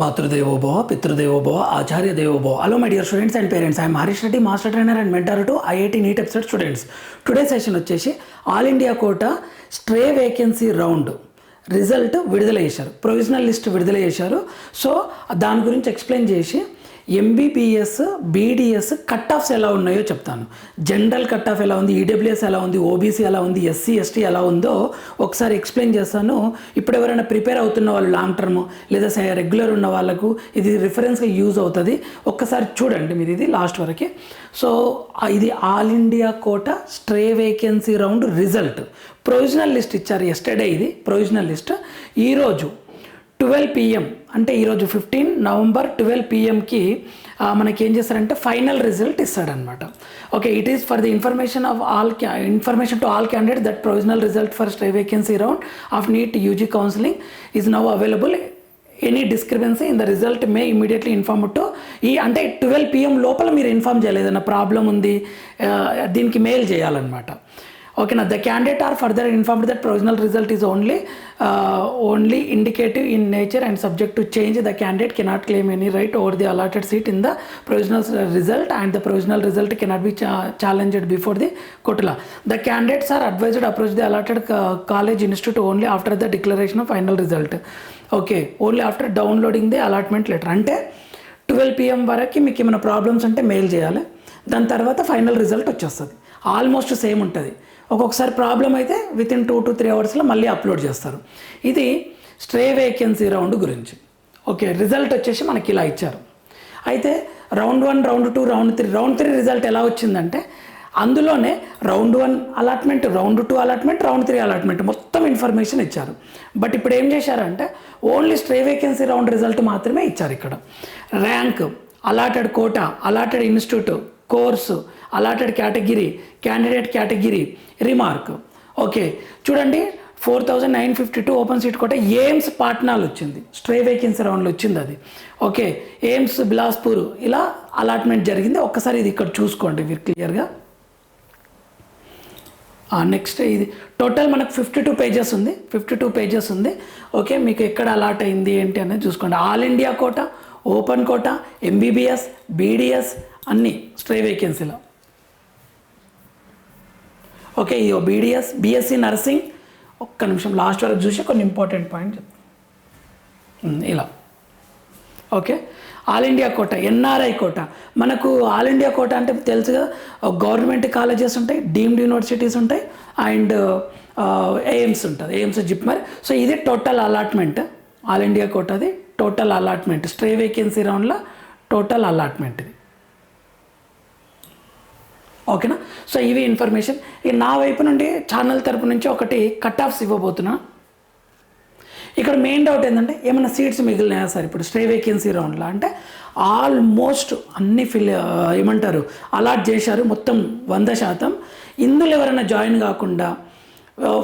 మాతృదేవోభవ పితృదేవోభవ ఆచార్య దేవోభవ hello my dear students and parents I'm Harish Reddy master trainer and mentor to IIT NEET episode students today session వచ్చేసి all India quota stray vacancy round result విడుదల చేశారు. Provisional list విడుదల చేశారు. So దాని గురించి ఎక్స్ప్లెయిన్ చేసి MBBS BDS cut offs ఎలా ఉన్నాయో చెప్తాను. జనరల్ కట్ ఆఫ్ ఎలా ఉంది ఈడబ్ల్యూఎస్ ఎలా ఉంది ఓబీసీ ఎలా ఉంది ఎస్సీ ఎస్టీ ఎలా ఉందో ఒకసారి ఎక్స్ప్లెయిన్ చేస్తాను. ఇప్పుడు ఎవరైనా ప్రిపేర్ అవుతున్న వాళ్ళు లాంగ్ టర్మ్ లేదా రెగ్యులర్ ఉన్న వాళ్ళకు ఇది రిఫరెన్స్గా యూజ్ అవుతుంది. ఒక్కసారి చూడండి మీరు ఇది లాస్ట్ వరకు. సో ఇది all India quota stray vacancy round result provisional list ఇచ్చారు ఎస్టర్డే ఇది ప్రొవిజనల్ లిస్ట్ ఈరోజు ట్వెల్వ్ పిఎం అంటే ఈరోజు ఫిఫ్టీన్ నవంబర్ ట్వెల్వ్ పిఎంకి మనకి ఏం చేస్తారంటే final result ఇస్తాడనమాట okay it is for the information of all information to all candidate that provisional result for stray vacancy round of NEET UG counselling is now available any discrepancy in the result may immediately inform to ఈ అంటే twelve PM లోపల మీరు inform చేయలేదన్న ఏదైనా problem ఉంది దీనికి mail చేయాలన్నమాట. ఓకేనా the candidate are further informed that provisional result is only only indicative in nature and subject to change the candidate cannot claim any right over the allotted seat in the provisional result and the provisional result cannot be challenged before the court of law the candidates are advised approach the allotted college institute only after the declaration of final result okay only after downloading the allotment letter అంటే twelve PM వరకు మీకు ఏమైనా problems ఉంటే mail చేయాలి. దాని తర్వాత final result వచ్చేస్తుంది. Almost same ఉంటుంది. ఒక్కొక్కసారి ప్రాబ్లం అయితే with in two to three అవర్స్లో మళ్ళీ అప్లోడ్ చేస్తారు. ఇది స్ట్రే వేకెన్సీ రౌండ్ గురించి. ఓకే రిజల్ట్ వచ్చేసి మనకి ఇలా ఇచ్చారు. అయితే round one round two round three round three result ఎలా వచ్చిందంటే అందులోనే round one allotment round two allotment round three allotment మొత్తం ఇన్ఫర్మేషన్ ఇచ్చారు. బట్ ఇప్పుడు ఏం చేశారంటే only stray vacancy round result మాత్రమే ఇచ్చారు ఇక్కడ. Rank allotted quota allotted institute course allotted category candidate category remark. Okay చూడండి four thousand nine fifty two open seat quota AIIMS పాట్నాలు వచ్చింది. స్ట్రే వేకెన్సీ రౌండ్లో వచ్చింది అది. ఓకే ఎయిమ్స్ బిలాస్పూర్ ఇలా అలాట్మెంట్ జరిగింది. ఒక్కసారి ఇది ఇక్కడ చూసుకోండి మీరు క్లియర్గా. నెక్స్ట్ ఇది టోటల్ మనకు ఫిఫ్టీ టూ పేజెస్ ఉంది. ఫిఫ్టీ టూ పేజెస్ ఉంది. ఓకే మీకు ఎక్కడ అలాట్ అయింది ఏంటి అనేది చూసుకోండి. All India quota open quota MBBS BDS అన్నీ స్ట్రే వేకెన్సీలో ఓకే ఇది బీడిఎస్ బీఎస్సీ నర్సింగ్ ఒక్క నిమిషం లాస్ట్ వరకు చూసి కొన్ని ఇంపార్టెంట్ పాయింట్ చెప్తాను ఇలా. Okay all India quota NRI quota మనకు ఆల్ ఇండియా కోట అంటే తెలుసుగా గవర్నమెంట్ కాలేజెస్ ఉంటాయి డీమ్డ్ యూనివర్సిటీస్ ఉంటాయి అండ్ ఎయిమ్స్ ఉంటుంది. ఎయిమ్స్ జిప్మర్ సో ఇది టోటల్ అలాట్మెంట్ ఆల్ ఇండియా కోటది టోటల్ అలాట్మెంట్ స్ట్రే వేకెన్సీ రౌండ్లో టోటల్ అలాట్మెంట్ ఇది. ఓకేనా? సో ఇవి ఇన్ఫర్మేషన్ ఇక నా వైపు నుండి ఛానల్ తరపు నుంచి ఒకటి కట్ ఆఫ్స్ ఇవ్వబోతున్నా. ఇక్కడ మెయిన్ డౌట్ ఏంటంటే ఏమైనా సీట్స్ మిగిలినాయా సార్? ఇప్పుడు స్టే వేకెన్సీ రౌండ్లో అంటే ఆల్మోస్ట్ అన్ని ఫిల్ ఏమంటారు అలాట్ చేశారు మొత్తం వంద శాతం. ఇందులో ఎవరైనా జాయిన్ కాకుండా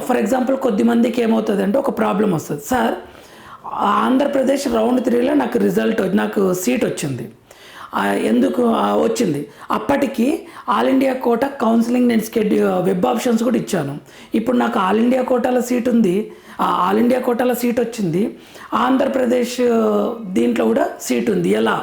ఫర్ ఎగ్జాంపుల్ కొద్ది మందికి ఏమవుతుంది అంటే ఒక ప్రాబ్లం వస్తుంది. సార్ ఆంధ్రప్రదేశ్ రౌండ్ త్రీలో నాకు రిజల్ట్ నాకు సీట్ వచ్చింది. ఎందుకు వచ్చింది? అప్పటికి ఆల్ ఇండియా కోట కౌన్సిలింగ్ నేను స్కెడ్యూ వెబ్ ఆప్షన్స్ కూడా ఇచ్చాను. ఇప్పుడు నాకు ఆల్ ఇండియా కోటాలో సీట్ ఉంది. ఆల్ ఇండియా కోటాలో సీట్ వచ్చింది. ఆంధ్రప్రదేశ్ దీంట్లో కూడా సీట్ ఉంది. ఎలా?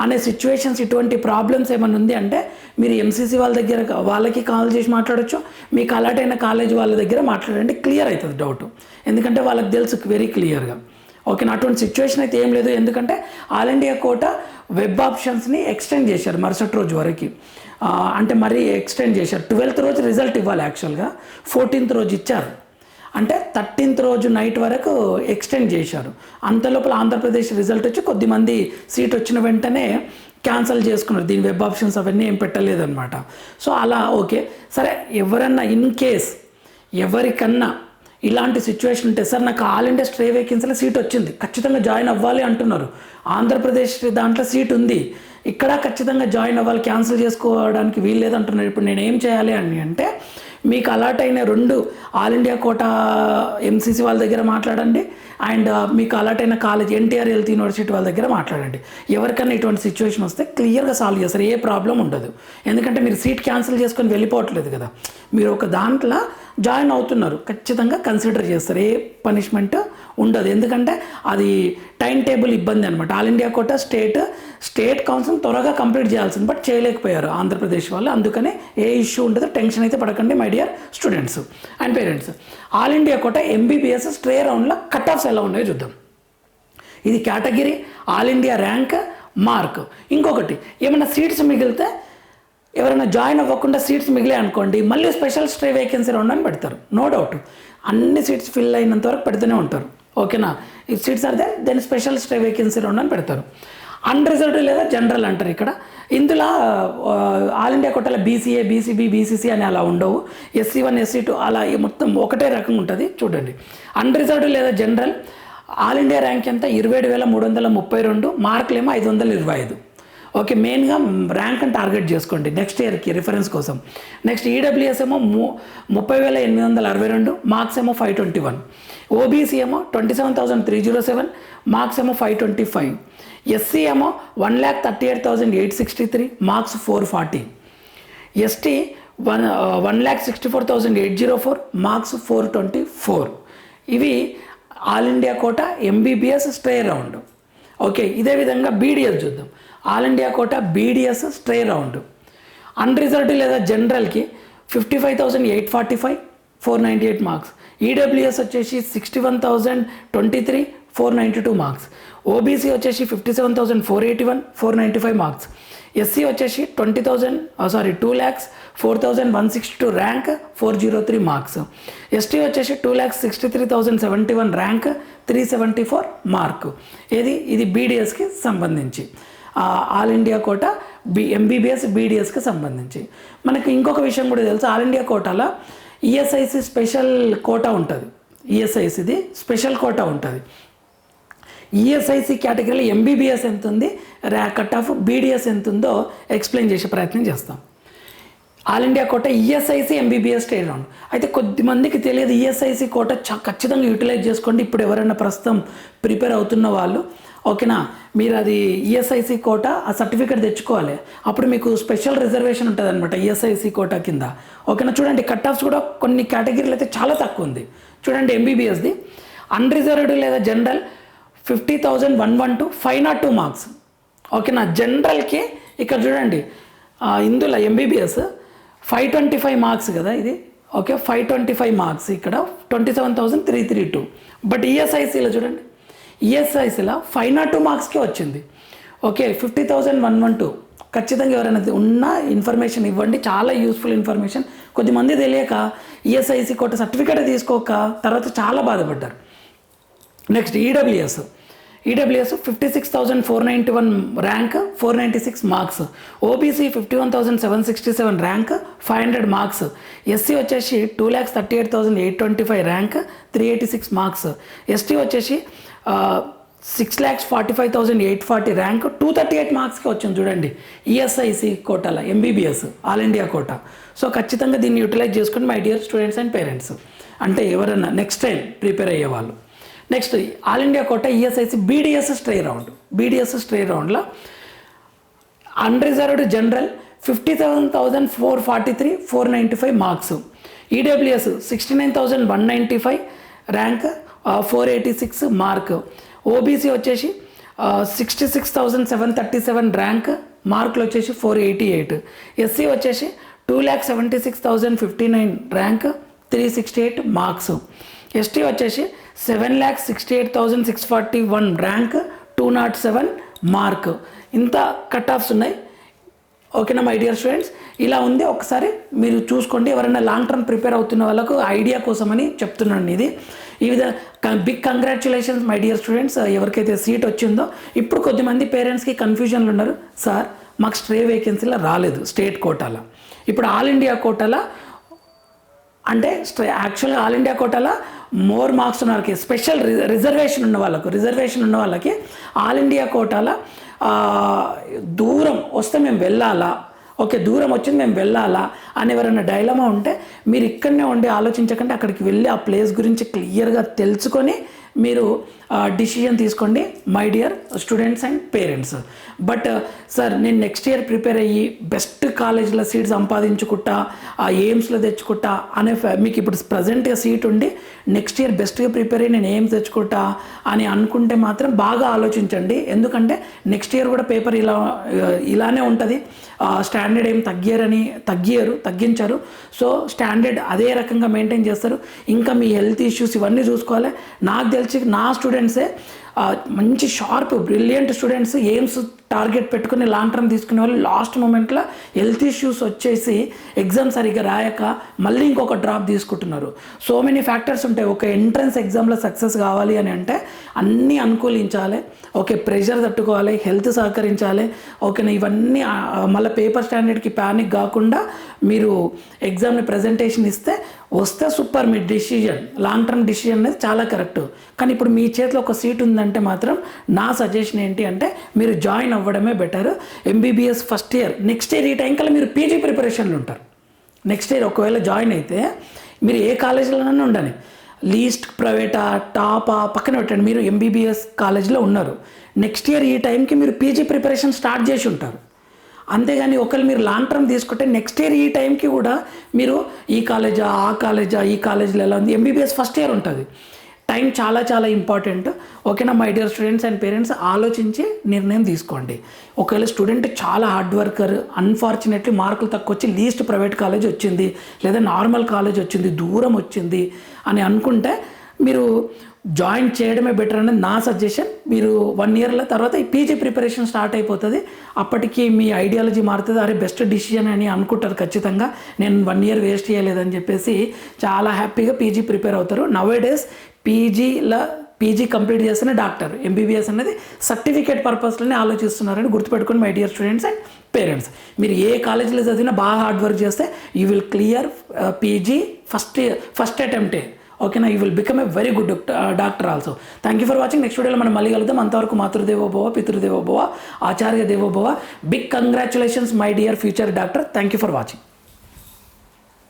అనే సిచ్యువేషన్స్ ఇటువంటి ప్రాబ్లమ్స్ ఏమైనా ఉంది అంటే మీరు ఎంసీసీ వాళ్ళ దగ్గర వాళ్ళకి కాల్ చేసి మాట్లాడొచ్చు. మీకు అలాటైన అయిన కాలేజ్ వాళ్ళ దగ్గర మాట్లాడండి. క్లియర్ అవుతుంది డౌట్. ఎందుకంటే వాళ్ళకి తెలుసు వెరీ క్లియర్గా ఓకే అటువంటి సిచ్యువేషన్ అయితే ఏం లేదు. ఎందుకంటే ఆల్ ఇండియా కోట వెబ్ ఆప్షన్స్ని ఎక్స్టెండ్ చేశారు మరుసటి రోజు వరకు. అంటే మరీ ఎక్స్టెండ్ చేశారు. ట్వెల్త్ రోజు రిజల్ట్ ఇవ్వాలి యాక్చువల్గా ఫోర్టీన్త్ రోజు ఇచ్చారు. అంటే థర్టీన్త్ రోజు నైట్ వరకు ఎక్స్టెండ్ చేశారు. అంత లోపల ఆంధ్రప్రదేశ్ రిజల్ట్ వచ్చి కొద్దిమంది సీట్ వచ్చిన వెంటనే క్యాన్సిల్ చేసుకున్నారు. దీని వెబ్ ఆప్షన్స్ అవన్నీ ఏం పెట్టలేదన్నమాట. సో అలా ఓకే. సరే ఎవరన్నా ఇన్ కేస్ ఎవరికన్నా ఇలాంటి సిచ్యువేషన్ ఉంటే సార్ నాకు ఆల్ ఇండియా స్ట్రే వేకెన్సీలో సీట్ వచ్చింది. ఖచ్చితంగా జాయిన్ అవ్వాలి అంటున్నారు. ఆంధ్రప్రదేశ్ దాంట్లో సీట్ ఉంది. ఇక్కడ ఖచ్చితంగా జాయిన్ అవ్వాలి క్యాన్సిల్ చేసుకోవడానికి వీలు లేదంటున్నారు ఇప్పుడు నేను ఏం చేయాలి అని అంటే మీకు అలాట్ అయిన రెండు ఆల్ ఇండియా కోటా ఎంసీసీ వాళ్ళ దగ్గర మాట్లాడండి. అండ్ మీకు అలర్ట్ అయిన కాలేజ్ ఎన్టీఆర్ హెల్త్ యూనివర్సిటీ వాళ్ళ దగ్గర మాట్లాడండి. ఎవరికైనా ఇటువంటి సిచ్యువేషన్ వస్తే క్లియర్గా సాల్వ్ చేస్తారు. ఏ ప్రాబ్లం ఉండదు. ఎందుకంటే మీరు సీట్ క్యాన్సిల్ చేసుకొని వెళ్ళిపోవట్లేదు కదా. మీరు ఒక దాంట్లో జాయిన్ అవుతున్నారు. ఖచ్చితంగా కన్సిడర్ చేస్తారు. ఏ పనిష్మెంట్ ఉండదు. ఎందుకంటే అది టైం టేబుల్ ఇబ్బంది అనమాట all India quota state state council త్వరగా కంప్లీట్ చేయాల్సింది. బట్ చేయలేకపోయారు ఆంధ్రప్రదేశ్ వాళ్ళు. అందుకనే ఏ ఇష్యూ ఉండదు. టెన్షన్ అయితే పడకండి my dear students and parents. All India quota MBBS stray రౌండ్లో కట్ ఆఫ్స్ ఎలా ఉన్నాయో చూద్దాం. ఇది category all India rank mark. ఇంకొకటి ఏమైనా సీట్స్ మిగిలితే ఎవరైనా జాయిన్ అవ్వకుండా సీట్స్ మిగిలే అనుకోండి మళ్ళీ స్పెషల్ స్ట్రే వేకెన్సీ రౌండ్ అని పెడతారు. No doubt. అన్ని సీట్స్ ఫిల్ అయినంత వరకు పెడుతూనే ఉంటారు. ఓకేనా? ఈ seats are they then special stray vacancy రెండు అని పెడతారు. అన్రిజర్వ్డ్ లేదా జనరల్ అంటారు ఇక్కడ. ఇందులో ఆల్ ఇండియా కొట్టాల బీసీఏ బీసీబీ బీసీసీ అని అలా ఉండవు. ఎస్సీ వన్ ఎస్సీ టూ అలా మొత్తం ఒకటే రకంగా ఉంటుంది. చూడండి. అన్రిజర్వ్డ్ లేదా జనరల్ ఆల్ ఇండియా ర్యాంక్ ఎంత? ఇరవై ఏడు వేల మూడు వందల ముప్పై రెండు. మార్కులేమో ఐదు వందల ఇరవై ఐదు. ఓకే మెయిన్గా ర్యాంక్ అని టార్గెట్ చేసుకోండి. నెక్స్ట్ ఇయర్కి రిఫరెన్స్ కోసం. నెక్స్ట్ ఈడబ్ల్యూఎస్ ఏమో ము ముప్పై వేల ఎనిమిది వందల అరవై రెండు. మార్క్స్ ఏమో ఫైవ్ ట్వంటీ వన్ ఓబీసీ ఏమో twenty seven thousand three zero seven marks ఏమో ఫైవ్ ట్వంటీ ఫైవ్ ఎస్సీ ఏమో one lakh thirty eight thousand eight sixty three marks four forty ST one one lakh sixty four thousand eight zero four marks four twenty four ఇవి all India quota MBBS stray round okay ఇదే విధంగా BDS చూద్దాం. All India quota BDS stray round unreserved లేదా జనరల్కి fifty five thousand eight forty five four ninety eight marks EWS వచ్చేసి sixty one thousand twenty three four ninety two marks OBC వచ్చేసి fifty seven thousand four eighty one four ninety five marks SC వచ్చేసి twenty thousand sorry two lakhs four thousand one sixty two rank four zero three marks ST వచ్చేసి two lakhs sixty three thousand seventy one rank three seventy four mark ఇది ఇది బీడిఎస్కి సంబంధించి. All India quota B MBBS బీడిఎస్కి సంబంధించి. మనకి ఇంకొక విషయం కూడా తెలుసు. ఆల్ ఇండియా కోటాలో ఈఎస్ఐసి స్పెషల్ కోటా ఉంటుంది. ఈఎస్ఐసిది స్పెషల్ కోటా ఉంటుంది. ఈఎస్ఐసి కేటగిరీలో ఎంబీబీఎస్ ఎంత ఉంది కట్ ఆఫ్ బీడిఎస్ ఎంత ఉందో ఎక్స్ప్లెయిన్ చేసే ప్రయత్నం చేస్తాం. All India quota ESIC MBBS state round అయితే కొద్ది మందికి తెలియదు ఈఎస్ఐసి కోట చ ఖచ్చితంగా యూటిలైజ్ చేసుకోండి. ఇప్పుడు ఎవరైనా ప్రస్తుతం ప్రిపేర్ అవుతున్న వాళ్ళు ఓకేనా? మీరు అది ఈఎస్ఐసి కోట ఆ సర్టిఫికేట్ తెచ్చుకోవాలి. అప్పుడు మీకు స్పెషల్ రిజర్వేషన్ ఉంటుంది అనమాట ఈఎస్ఐసి కోట కింద. ఓకేనా? చూడండి కట్ ఆఫ్స్ కూడా కొన్ని కేటగిరీలు అయితే చాలా తక్కువ ఉంది. చూడండి ఎంబీబీఎస్ది అన్రిజర్వ్డ్ లేదా general fifty thousand one one two five nought two marks ఓకేనా? జనరల్కి ఇక్కడ చూడండి ఇందులో MBBS five twenty five marks కదా ఇది. Okay five twenty five marks ఇక్కడ twenty seven thousand three three two but ఈఎస్ఐసిలో చూడండి ఈఎస్ఐసీలో ఫైవ్ నాట్ టూ మార్క్స్కే వచ్చింది. Okay fifty thousand one one two ఖచ్చితంగా ఎవరైనా ఉన్న ఇన్ఫర్మేషన్ ఇవ్వండి. చాలా యూస్ఫుల్ ఇన్ఫర్మేషన్. కొద్దిమంది తెలియక ఈఎస్ఐసి కొట్ట సర్టిఫికేట్ తీసుకోక తర్వాత చాలా బాధపడ్డారు. Next EWS EWS fifty six thousand four ninety one rank four ninety six marks OBC fifty one thousand seven sixty seven rank five hundred marks SC వచ్చేసి two lakhs thirty eight thousand eight twenty five rank three eighty six marks ST వచ్చేసి six lakhs forty five thousand eight forty rank two thirty eight మార్క్స్కి వచ్చింది చూడండి. ESIC కోటాల MBBS all India quota. So ఖచ్చితంగా దీన్ని utilise చేసుకుని my dear students and parents అంటే ఎవరన్నా next time prepare అయ్యేవాళ్ళు next all India quota ESIC BDS stray round BDS stray రౌండ్లో unreserved general fifty seven thousand four forty three four ninety five marks EWS sixty nine thousand one ninety five rank four eighty six mark. OBC వచ్చేసి sixty six thousand seven thirty seven rank మార్కులు వచ్చేసి four eighty eight SC వచ్చేసి two lakh seventy six thousand fifty nine rank three sixty eight marks ST వచ్చేసి seven lakh sixty eight thousand six forty one rank two nought seven mark ఇంత cut offs ఉన్నాయి ఓకేనా my dear students ఇలా ఉంది. ఒకసారి మీరు చూసుకోండి. ఎవరైనా లాంగ్ టర్మ్ ప్రిపేర్ అవుతున్న వాళ్ళకు ఐడియా కోసమని చెప్తున్నాను ఇది. ఈ విధంగా big congratulations my dear students ఎవరికైతే సీట్ వచ్చిందో ఇప్పుడు కొద్దిమంది పేరెంట్స్కి కన్ఫ్యూజన్లు ఉన్నారు. సార్ మాకు స్ట్రే వేకెన్సీలో రాలేదు స్టేట్ కోటాలో. ఇప్పుడు ఆల్ ఇండియా కోటాలో అంటే యాక్చువల్గా ఆల్ ఇండియా కోటాలో మోర్ మార్క్స్ ఉన్న వాళ్ళకి స్పెషల్ రిజర్వేషన్ ఉన్న వాళ్ళకు రిజర్వేషన్ ఉన్న వాళ్ళకి ఆల్ ఇండియా కోటాలో దూరం వస్తే మేము వెళ్ళాలా? ఓకే దూరం వచ్చింది మేము వెళ్ళాలా అని ఎవరైనా డైలమా ఉంటే మీరు ఇక్కడనే ఉండి ఆలోచించకండి అక్కడికి వెళ్ళి ఆ ప్లేస్ గురించి క్లియర్గా తెలుసుకొని మీరు డిసిజన్ తీసుకోండి my dear students and parents but sir నేను నెక్స్ట్ ఇయర్ ప్రిపేర్ అయ్యి బెస్ట్ కాలేజ్లో సీట్ సంపాదించుకుంటా ఆ ఎయిమ్స్లో తెచ్చుకుంటా అనే మీకు ఇప్పుడు ప్రజెంట్గా సీట్ ఉండి నెక్స్ట్ ఇయర్ బెస్ట్గా ప్రిపేర్ అయ్యి నేను ఎయిమ్స్ తెచ్చుకుంటా అని అనుకుంటే మాత్రం బాగా ఆలోచించండి. ఎందుకంటే నెక్స్ట్ ఇయర్ కూడా పేపర్ ఇలా uh, ఇలానే ఉంటుంది. స్టాండర్డ్ ఏం తగ్గారని తగ్గారు తగ్గించారు. సో స్టాండర్డ్ అదే రకంగా మెయింటైన్ చేస్తారు. ఇంకా మీ హెల్త్ ఇష్యూస్ ఇవన్నీ చూసుకోవాలి. నాకు తెలిసి నా స్టూడెంట్ స్టూడెంట్సే మంచి sharp brilliant students AIIMS target పెట్టుకుని లాంగ్ టర్మ్ తీసుకునే వాళ్ళు లాస్ట్ మూమెంట్లో హెల్త్ ఇష్యూస్ వచ్చేసి ఎగ్జామ్ సరిగ్గా రాయక మళ్ళీ ఇంకొక డ్రాప్ తీసుకుంటున్నారు. సో మెనీ ఫ్యాక్టర్స్ ఉంటాయి. ఒక ఎంట్రన్స్ ఎగ్జామ్లో సక్సెస్ కావాలి అని అంటే అన్నీ అనుకూలించాలి. ఓకే ప్రెషర్ తట్టుకోవాలి హెల్త్ సహకరించాలి. ఓకేనా ఇవన్నీ మళ్ళీ పేపర్ స్టాండర్డ్కి ప్యానిక్ కాకుండా మీరు ఎగ్జామ్ని ప్రజెంటేషన్ ఇస్తే వస్తే సూపర్ మీ డిసిజన్. లాంగ్ టర్మ్ డిసిజన్ అనేది చాలా కరెక్ట్. కానీ ఇప్పుడు మీ చేతిలో ఒక సీట్ ఉందంటే మాత్రం నా సజెషన్ ఏంటి అంటే మీరు జాయిన్ అవ్వడమే better. MBBS first year next year ఈ టైం కల్లా మీరు పీజీ ప్రిపరేషన్లు ఉంటారు. నెక్స్ట్ ఇయర్ ఒకవేళ జాయిన్ అయితే మీరు ఏ కాలేజీలోనైనా ఉండాలి లీస్ట్ ప్రైవేటా టాపా పక్కన పెట్టండి. మీరు ఎంబీబీఎస్ కాలేజీలో ఉన్నారు. నెక్స్ట్ ఇయర్ ఈ టైంకి మీరు పీజీ ప్రిపరేషన్ స్టార్ట్ చేసి ఉంటారు. అంతేగాని ఒకవేళ మీరు లాంగ్ టర్మ్ తీసుకుంటే నెక్స్ట్ ఇయర్ ఈ టైంకి కూడా మీరు ఈ కాలేజా ఆ కాలేజా ఈ కాలేజీలో ఎలా ఉంది. ఎంబీబీఎస్ ఫస్ట్ ఇయర్ ఉంటుంది. టైం చాలా చాలా ఇంపార్టెంట్ ఓకేనా my dear students and parents ఆలోచించి నిర్ణయం తీసుకోండి. ఒకవేళ స్టూడెంట్ చాలా హార్డ్ వర్కర్ అన్ఫార్చునేట్లీ మార్కులు తక్కువ వచ్చి లీస్ట్ ప్రైవేట్ కాలేజ్ వచ్చింది లేదా నార్మల్ కాలేజ్ వచ్చింది దూరం వచ్చింది అని అనుకుంటే మీరు జాయిన్ చేయడమే బెటర్ అనేది నా సజెషన్. మీరు వన్ ఇయర్ల తర్వాత ఈ పీజీ ప్రిపరేషన్ స్టార్ట్ అయిపోతుంది. అప్పటికి మీ ఐడియాలజీ మారుతుంది. అరే బెస్ట్ డిసిజన్ అని అనుకుంటారు ఖచ్చితంగా. నేను వన్ ఇయర్ వేస్ట్ చేయలేదని చెప్పేసి చాలా హ్యాపీగా పీజీ ప్రిపేర్ అవుతారు. నవే డేస్ పీజీల పీజీ కంప్లీట్ చేస్తేనే డాక్టర్. ఎంబీబీఎస్ అనేది సర్టిఫికేట్ పర్పస్లోనే ఆలోచిస్తున్నారని గుర్తుపెట్టుకుని my dear students and parents మీరు ఏ కాలేజీలో చదివినా బాగా హార్డ్ వర్క్ చేస్తే you will clear PG first first అటెంప్టే ఓకేనా you will become a very good doctor also thank you for watching next వీడియోలో మనం మళ్ళీ కలుద్దాం. అంతవరకు మాతృదేవోభవ పితృదేవోభవ ఆచార్య దేవోభవ big congratulations my dear future doctor thank you for watching